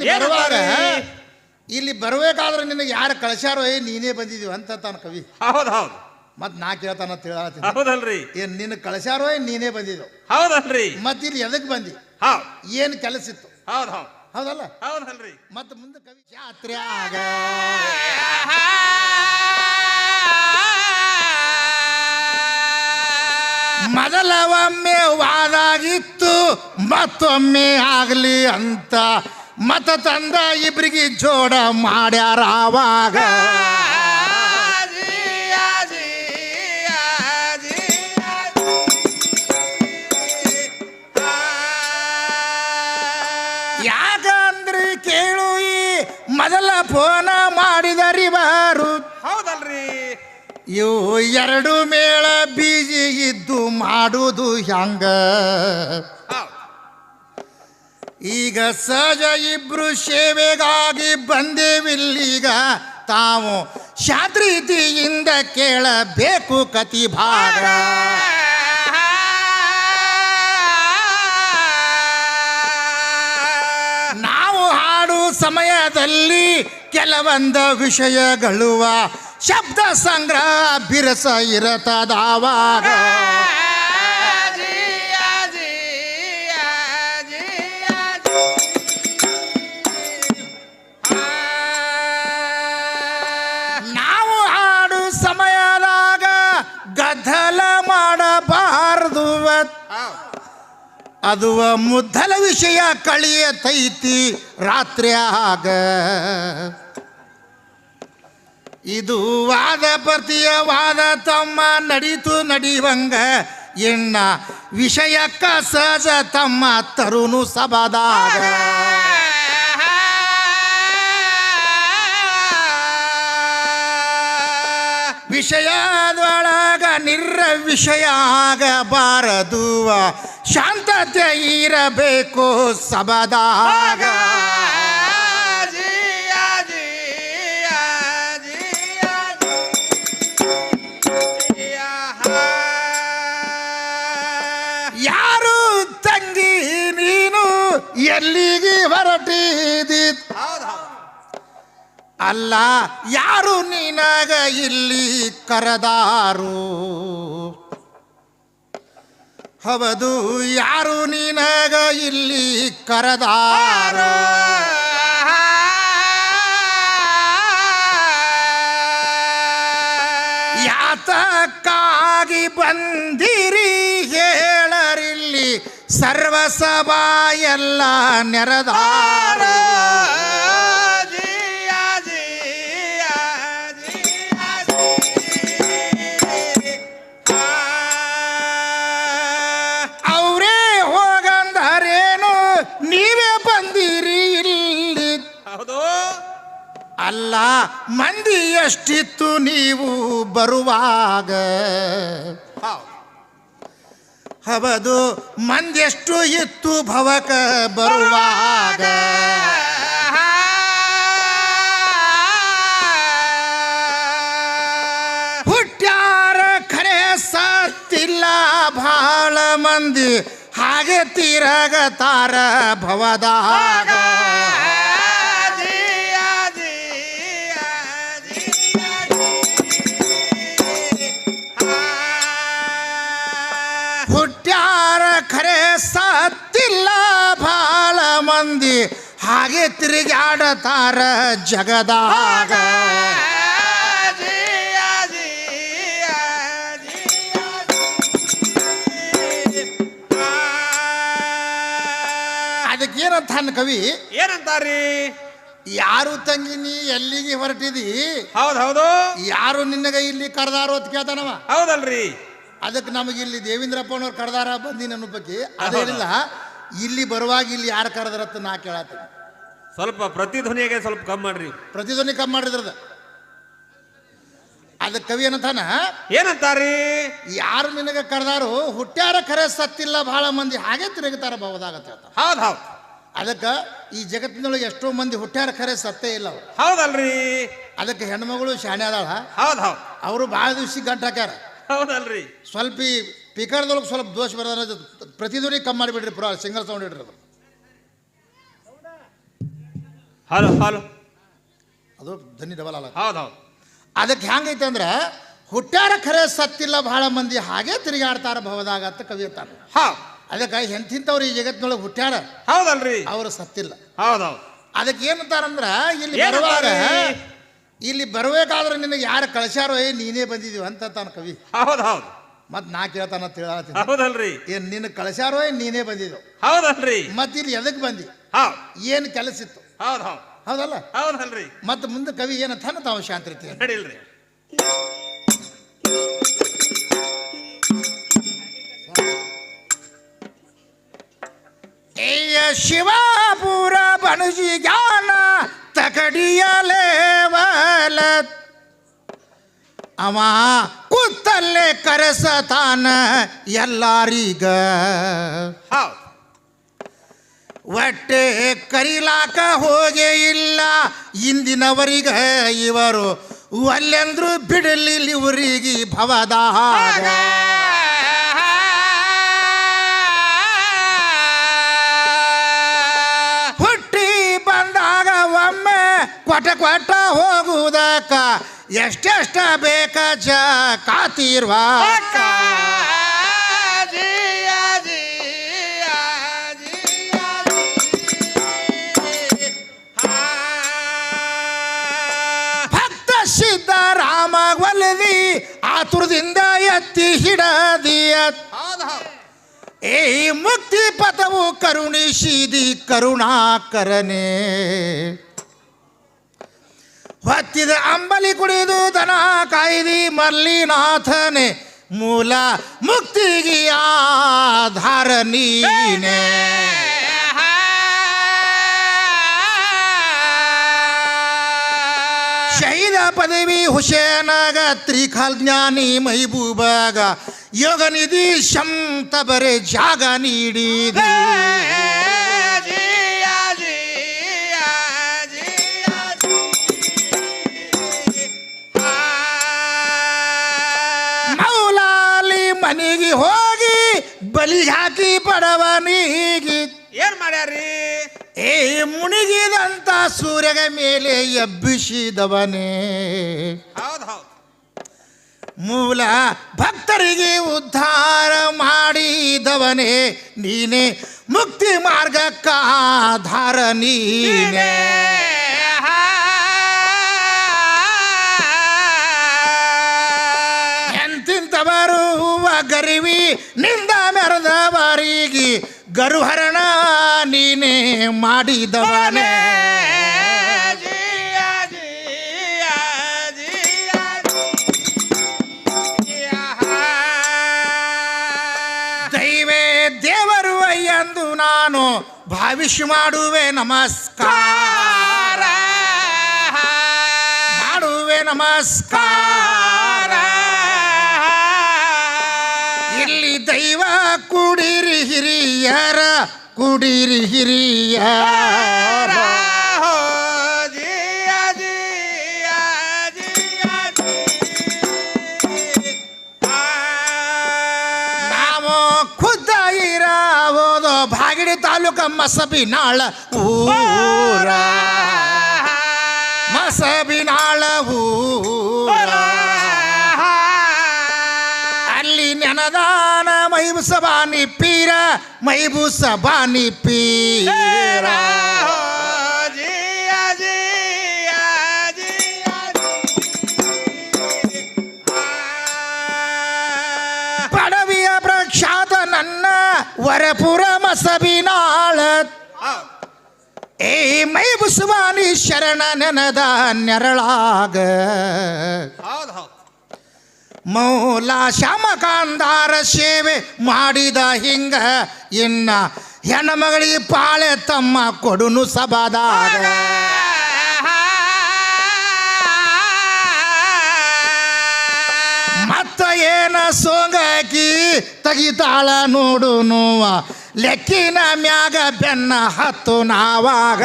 ಇಲ್ಲಿ ಬರುವಾಗ ಇಲ್ಲಿ ಬರಬೇಕಾದ್ರೆ ನಿನಗೆ ಯಾರು ಕಳಿಸ್ಯಾರೋ ಏ ನೀನೇ ಬಂದಿದೀವಿ ಅಂತ ತಾನ ಕವಿ. ಹೌದು ಹೌದು ಮತ್ ನಾ ಕೇಳ್ತಾನ ತಿಳಾತೀನಿ ಹೌದಲ್ರಿ. ಏನ್ ನಿನ್ನ ಕಳಿಸ್ಯಾರೋ ಏನ್ ನೀನೇ ಬಂದಿದ್ದು ಹೌದಲ್ರಿ. ಮತ್ ಇಲ್ಲಿ ಎದಕ್ ಬಂದಿ? ಹೌದ್ ಏನ್ ಕೆಲಸ ಇತ್ತು? ಹೌದು ಹೌದ್. ಹೌದಲ್ಲ? ಹೌದಲ್ರಿ. ಮತ್ ಮುಂದೆ ಕವಿ ಜಾತ್ರೆ ಆಗ. ಮೊದಲ ಒಮ್ಮೆ ವಾದಾಗಿತ್ತು ಮತ್ತೊಮ್ಮೆ ಆಗಲಿ ಅಂತ. ಮತ ತಂದ ಇಬ್ರಿಗೆ ಜೋಡ ಮಾಡ್ಯಾರ ಆವಾಗ ಯಾಕಂದ್ರೆ ಕೇಳು ಈ ಮೊದಲ ಫೋನ ಮಾಡಿದರಿವಾರು ಹೌದಲ್ರಿ. ಇವು ಎರಡು ಮೇಳ ಬೀಜಿ ಇದ್ದು ಮಾಡುವುದು ಹ್ಯಾಂಗ ಹೌದ್. ಈಗ ಸಹಜ ಇಬ್ರು ಸೇವೆಗಾಗಿ ಬಂದೇವಿಲ್ಲೀಗ. ತಾವು ಶಾದ್ರೀತಿಯಿಂದ ಕೇಳಬೇಕು ಕತಿ ಭಾಗ. ನಾವು ಹಾಡು ಸಮಯದಲ್ಲಿ ಕೆಲವೊಂದ ವಿಷಯಗಳುವ ಶಬ್ದ ಸಂಗ್ರಹ ಬಿರಸ ಇರತದಾವಾಗ. ಅದು ಮುದ್ದಲ ವಿಷಯ ಕಳಿಯತೈತಿ ರಾತ್ರಿ ಆಗ. ಇದು ವಾದ ಪ್ರತಿಯ ವಾದ ತಮ್ಮ ನಡೀತು ನಡಿವಂಗ. ಎಣ್ಣ ವಿಷಯಕ್ಕ ಸಹಜ ತಮ್ಮ ತರುನು ಸಬದಾಗ ವಿಷಯದೊಳಗ ನಿರ್ರ ವಿಷಯ ಆಗಬಾರದು ಶಾಂತತೆ ಇರಬೇಕು ಸಬದಾಗ ಯಾರು ತಂಗಿ ನೀನು ಎಲ್ಲಿಗೆ ಹೊರಟಿದಿ ಹೌದ್ ಹೌದ್ ಅಲ್ಲ, ಯಾರು ನಿನಗ ಇಲ್ಲಿ ಕರೆದಾರು? ಹೌದು, ಯಾರು ನಿನಗ ಇಲ್ಲಿ ಕರೆದಾರು? ಯಾತಕ್ಕಾಗಿ ಬಂದಿರಿ ಹೇಳರಿಲ್ಲಿ, ಸರ್ವಸಭಾ ಎಲ್ಲ ನೆರೆದಾರು. ಅಲ್ಲ, ಮಂದಿ ಎಷ್ಟಿತ್ತು ನೀವು ಬರುವಾಗ? ಹಬದು ಮಂದಿ ಇತ್ತು ಭವಕ ಬರುವಾಗ. ಹುಟ್ಟ್ಯಾರ ಖರೆ ಸತ್ತಿಲ್ಲ ಬಹಳ ಮಂದಿ ಹಾಗೆ ತಿರಗತಾರ ಭವದಾಗ. ಹುಟ್ಟ್ಯಾರ ಖರೆ ಸತ್ತಿಲ್ಲ ಭಾಳ ಮಂದಿ. ಹಾಗೆ ತಿರುಗಾಡತಾರ ಜಗದಾಗ ಅದಕ್ಕೇನಂತ ಕವಿ? ಏನಂತಾರಿ? ಯಾರು ತಂಗಿ ನೀ ಎಲ್ಲಿಗೆ ಹೊರಟಿದಿ? ಹೌದ್ ಹೌದು. ಯಾರು ನಿನ್ನಗ ಇಲ್ಲಿ ಕರೆದಾರೋ ಅಂತ ಕೇಳ್ತಾನವ? ಹೌದಲ್ರಿ. ಅದಕ್ಕೆ ನಮಗೆ ಇಲ್ಲಿ ದೇವೇಂದ್ರಪ್ಪನವ್ರು ಕರೆದಾರ ಬಂದಿನ ಬಗ್ಗೆ. ಅದೇನಿಲ್ಲ ಇಲ್ಲಿ ಬರುವಾಗ ಇಲ್ಲಿ ಯಾರು ಕರೆದ್ರತ್ತ ನಾ ಕೇಳತ್ತೀನಿ ಸ್ವಲ್ಪ ಪ್ರತಿಧ್ವನಿಗೆ ಸ್ವಲ್ಪ ಕಮ್ಮಿ ಮಾಡ್ರಿ. ಪ್ರತಿಧ್ವನಿ ಕಮ್ಮಿ ಮಾಡಿದ್ರದ. ಅದ ಕವಿ ಏನಂತಾನ? ಏನಂತಾರಿ? ಯಾರು ನಿನಗೆ ಕರೆದಾರು ಹುಟ್ಟ್ಯಾರ ಕರೆ ಸತ್ತಿಲ್ಲ ಬಹಳ ಮಂದಿ ಹಾಗೆ ತಿರುಗುತ್ತಾರ ಭವದಾಗತ್ತ ಹೌದು ಹೌದ್. ಅದಕ್ಕೆ ಈ ಜಗತ್ತಿನೊಳಗೆ ಎಷ್ಟೋ ಮಂದಿ ಹುಟ್ಟ್ಯಾರ ಖರೆ ಸತ್ತೇ ಇಲ್ಲ ಹೌದಲ್ರಿ. ಅದಕ್ಕೆ ಹೆಣ್ಮಗಳು ಶಾಣೆ ಅದಾಳ. ಹೌದು ಹೌದ್. ಅವರು ಭಾಳ ದಿವ್ಸ ಗಂಟು ಹಾಕ್ಯಾರ. ಹೌದಲ್ರಿ. ಸ್ವಲ್ಪ ಈ ಪಿಕರ್ದೊಳಗೆ ಸ್ವಲ್ಪ ದೋಷ ಬರೋದ್ರ ಪ್ರತಿಧ್ವನಿ ಕಮ್ಮಿ ಮಾಡಿಬಿಡ್ರಿ ಪುರ ಸಿಂಗಲ್ ಸೌಂಡ್ ಇಡ್ರಿ ಅದು ಹಲೋ ಹಲೋ. ಅದು ಧ್ವನಿ ಡಬಲ್ ಅಲ್ಲ. ಹೌದು ಹೌದು ಅದಕ್ಕೆ ಹೆಂಗೈತೆ ಅಂದ್ರೆ ಹುಟ್ಟ್ಯಾರ ಖರೆ ಸತ್ತಿಲ್ಲ ಬಹಳ ಮಂದಿ ಹಾಗೆ ತಿರುಗಾಡ್ತಾರ ಭವದಾಗ ಅಂತ ಕವಿಯತ್ತಾರ ಹಾ. ಅದಕ್ಕೆ ಎಂಥಿಂಥವ್ರು ಈ ಜಗತ್ತಿನೊಳಗೆ ಹುಟ್ಟ್ಯಾರ ಹೌದಲ್ರಿ. ಅವರು ಸತ್ತಿಲ್ಲ. ಹೌದು ಹೌದು ಅದಕ್ಕೆ ಏನಂತಾರಂದ್ರ ಇಲ್ಲಿ ಬರುವಾಗ? ಇಲ್ಲಿ ಬರಬೇಕಾದ್ರೆ ನಿನಗೆ ಯಾರು ಕಳಿಸ್ಯಾರೋ ಏ ನೀನೇ ಬಂದಿದೀವಿ ಅಂತ ತಾನು ಕವಿ. ಹೌದು ಹೌದು. ಮತ್ ನಾ ಕೇಳ್ತಾನ ತಿಳಾತೀನಿ ಹೌದಲ್ರಿ. ಏನ್ ನಿನ್ನ ಕಳ್ಸ್ಯಾರೋ ಏನ್ ನೀನೇ ಬಂದಿದ್ದು ಹೌದಲ್ರಿ. ಮತ್ ಇಲ್ಲಿ ಎದಕ್ ಬಂದಿ? ಹೌದು ಏನ್ ಕೆಲಸ ಇತ್ತು? ಹೌದು ಹೌದು. ಹೌದಲ್ಲ? ಹೌದಲ್ರಿ. ಮತ್ ಮುಂದೆ ಕವಿ ಏನಂತಾನ ತಾವು ಶಾಂತಿ ನಡಿಲ್ರಿ. ಏಯ ಶಿವಾಪುರ ಬಣಜಿ ಜ್ಞಾನ ತಕಡಿಯಲೇವಲ ಅವ ಕೂತಲ್ಲೇ ಕರೆಸತಾನ ಎಲ್ಲಾರೀಗ. ಒಟ್ಟೆ ಕರಿಲಾಕ ಹೋಗೇ ಇಲ್ಲ. ಇಂದಿನವರಿಗ ಇವರು ಅಲ್ಲೆಂದ್ರು ಬಿಡಲಿಲ್ಲ ಇವರಿಗೆ ಭವದಾಗ ಕೊಟ ಕೊಟ್ಟ ಹೋಗುವುದಕ್ಕ ಎಷ್ಟೆಷ್ಟ ಬೇಕ ಜ ಕಾತಿರ್ವಾಕ ಭಕ್ತ ಸಿದ್ದರಾಮ ಒಲದಿ ಆತುರದಿಂದ ಎತ್ತಿ ಹಿಡದಿಯ ಏ ಮುಕ್ತಿ ಪಥವು ಕರುಣಿಸಿದಿ ಕರುಣಾಕರನೇ. ಹೊತ್ತಿದ ಅಂಬಲಿ ಕುಡಿದು ದನ ಕಾಯ್ದಿ ಮಲ್ಲಿನಾಥನೆ ಮೂಲ ಮುಕ್ತಿಗಿಯ ಆಧಾರ ಶೈದ ಪದವಿ ಹುಸೇನಗ ತ್ರಿಖಲ್ ಜ್ಞಾನಿ ಮೈಬೂಬಾಗ ಯೋಗ ನಿಧಿ ಶಂತ ಬರೆ ಜಾಗ ನೀಡಿದೆ. ಮನೆಗೆ ಹೋಗಿ ಬಲಿ ಹಾಕಿ ನೀಗಿ. ಏನ್ ಮಾಡ್ಯಾರಿ ಏ ಮುಣಿಗಿದಂತ ಸೂರ್ಯಗ ಮೇಲೆ ಎಬ್ಬಿಸಿದವನೇ. ಹೌದು ಹೌದು. ಮೂಲ ಭಕ್ತರಿಗೆ ಉದ್ಧಾರ ಮಾಡಿದವನೇ. ನೀನೆ ಮುಕ್ತಿ ಮಾರ್ಗಕ್ಕ ಆಧಾರ ನೀನೆ. ಗರಿವಿ ನಿಂದ ಮೆರೆದವರಿಗೆ ಗರುಹರಣ ನೀನೇ ಮಾಡಿದವನೇ. ದೈವೇ ದೇವರು ಎಂದು ನಾನು ಭಾವಿಸಿ ಮಾಡುವೆ ನಮಸ್ಕಾರ. ಮಾಡುವೆ ನಮಸ್ಕಾರ. ಹಿರಿಯರ ಕುಡಿರಿ ಹಿರಿಯರ. ನಾವು ಖುದ್ದ ಇರಾವುದು ಭಾಗಿಡಿ ತಾಲೂಕ ಮಸಬಿನಾಳ ಊರ. ಮಸಬಿನಾಳ ಊರ. ಮೈಬುಸ ಬಾನಿ ಪೀರ ಪಡವಿಯ ಪ್ರಖ್ಯಾತ ನನ್ನ ವರಪುರ ಮಸಬಿನಾಳ ಏ ಮೈಬುಸುವಾನಿ ಶರಣ ನೆನದ ನೆರಳಾಗ ಮೌಲ ಶ್ಯಾಮಕಾಂಧಾರ ಸೇವೆ ಮಾಡಿದ ಹಿಂಗ ಇನ್ನ ಹೆಣ್ಣ ಮಗಳಿಗೆ ಪಾಳೆ ತಮ್ಮ ಕೊಡುನು ಸಭಾದಾಗ ಮತ್ತ ಏನ ಸೋಂಗಾಕಿ ತೆಗಿತಾಳ ನೋಡು ನೋವ ಲೆಕ್ಕಿನ ಮ್ಯಾಗ ಬೆನ್ನ ಹತ್ತು ನಾವಾಗ.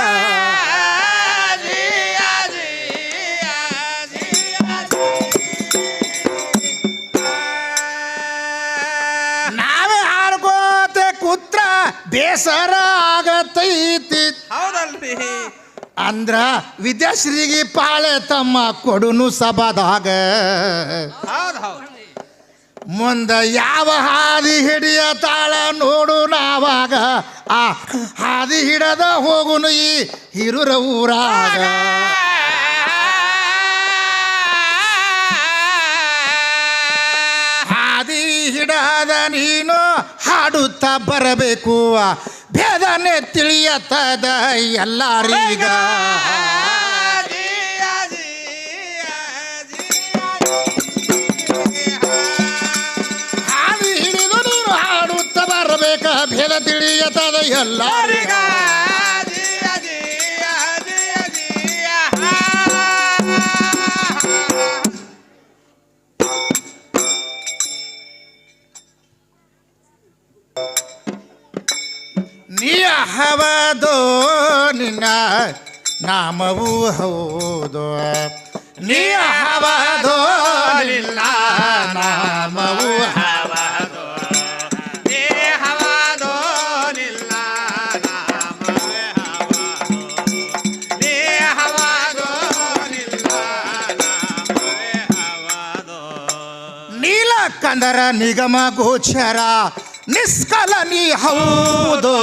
ಬೇಸರ ಆಗತೈತಿ. ಹೌದಲ್ರಿ. ಅಂದ್ರ ವಿದ್ಯಾಶ್ರೀಗೆ ಪಾಳೆ ತಮ್ಮ ಕೊಡುನು ಸಭಾದಾಗ. ಮುಂದ ಯಾವ ಹಾದಿ ಹಿಡಿಯ ತಾಳ ನೋಡು ನಾವಾಗ. ಆ ಹಾದಿ ಹಿಡದ ಹೋಗುನು ಈ ಹಿರುರ ಊರಾಗ. ಹಾದಿ ಹಿಡದ ನೀನು ಹಾಡುತ್ತಾ ಬರಬೇಕು ಭೇದನೆ ತಿಳಿಯತ್ತದ ಎಲ್ಲಾರೀಗ. ಹಾಡು ಹಿಡಿದು ನೀನು ಹಾಡುತ್ತಾ ಬರಬೇಕ. ಭೇದ ತಿಳಿಯತ್ತದ ಎಲ್ಲಾರೀಗ. ಹವದೋ ನಿನ್ನ ನಾಮವೂ ಹೌದು. ನೀ ಹವದೋ ನಿನ್ನ ನಾಮವೂ ಕಂದರ ನಿಗಮ ಗೋಚರ ನಿಷ್ಕಲ ನೀ ಹೌದು.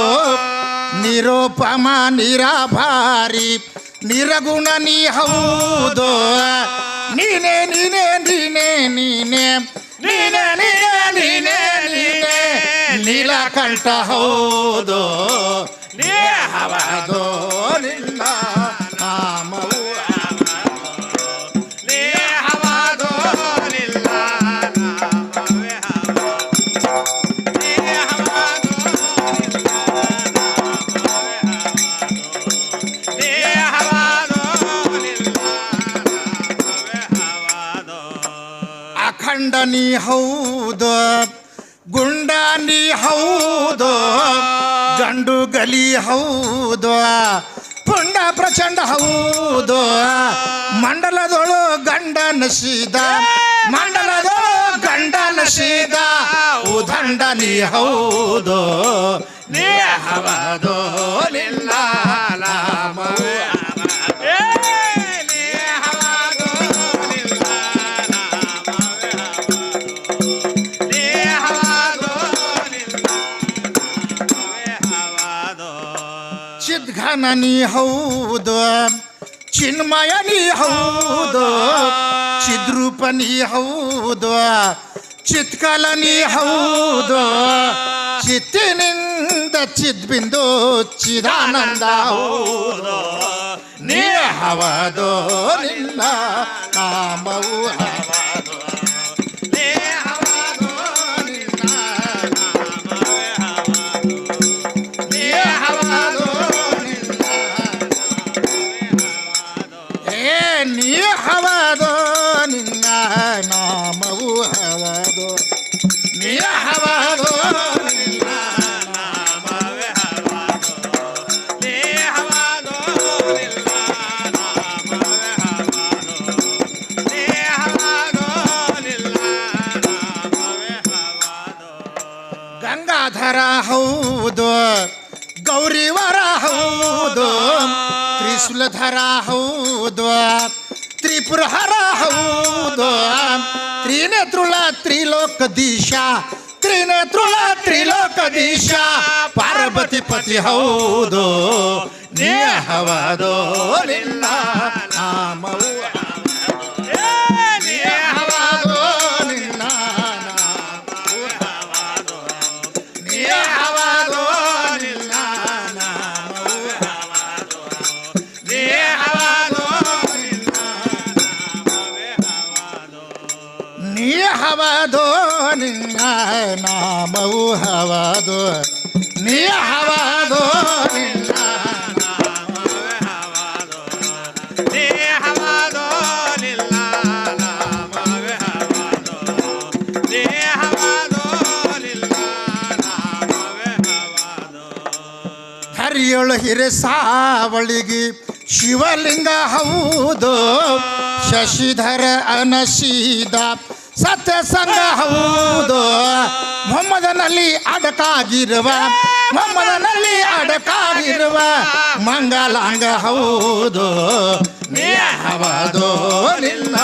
ನಿರೋಪಮ ನಿರಾಭಾರಿ, ನಿರಗುಣ ನೀ ಹೌದು. ನೀನೇ, ನೀನೆ, ನೀನೇ ನೀನೇ ನೀನೇ, ನೀನೆ ನೀನೆ ನೀನೆ ನೀಲಕಂಠ ಹೌದು. ನೀ ಹವದು ನಿನ್ನ ನಾಮವು ನೀ ಹೌದು? ಗುಂಡ ನೀ ಹೌದು? ಗಂಡು ಗಲಿ ಹೌದು? ಪುಂಡ ಪ್ರಚಂಡ ಹೌದು? ಮಂಡಲದೊಳು ಗಂಡ ಸೀದ ಮಂಡಲದೊಳು ಗಂಡ ನಶೀದ? ಉದಂಡ ನೀ ಹೌದು? ನೀ ಹವದೋ? ನಿಲ್ಲ ಚಿದ್ಘನ ನೀ ಹೌದು, ಚಿನ್ಮಯ ನೀ ಹೌದು, ಚಿದ್ರೂಪ ನೀ ಹೌದು, ಚಿತ್ಕಲ ನೀ ಹೌದು, ಚಿತ್ತಿನಿಂದ ಚಿದ್ಬಿಂದು ಚಿದಾನಂದ ಹೌದು. ನೀ ಹವದೋ ಗಂಗಾಧರ ಹೌದು, ಗೌರಿವರ ಹೌದು, ತ್ರಿಶೂಲಧರ ಹೌದು, ತ್ರಿಪುರಹರ ಹೌದು ತ್ರಿನೇತ್ರುಳ ತ್ರಿಲೋಕದೀಶ ತ್ರಿನೇತ್ರುಳ ತ್ರಿಲೋಕದೀಶ ಪಾರ್ವತಿ ಪತಿ ಹೌದು, ನೀ ಹವದು ನಿನ್ನ ನಾಮವು. ಹವದು ನಿನ್ನ ನಾಮವು ಹವದು ನೀ ಹವದು ನಿನ್ನ ಹರಿಯೊಳು ಹಿರೆ ಸಾವಳಿಗೆ ಶಿವಲಿಂಗ ಹೌದು. ಶಶಿಧರ ಅನಶೀದ ಸತ್ಯ ಸಂಗ ಹೌದು. ಮೊಹಮ್ಮದನಲ್ಲಿ ಅಡಕಾಗಿರುವ ಮೊಹಮ್ಮದನಲ್ಲಿ ಅಡಕಾಗಿರುವ ಮಂಗಲಾಂಗ ಹೌದು. ನಿಲ್ಲ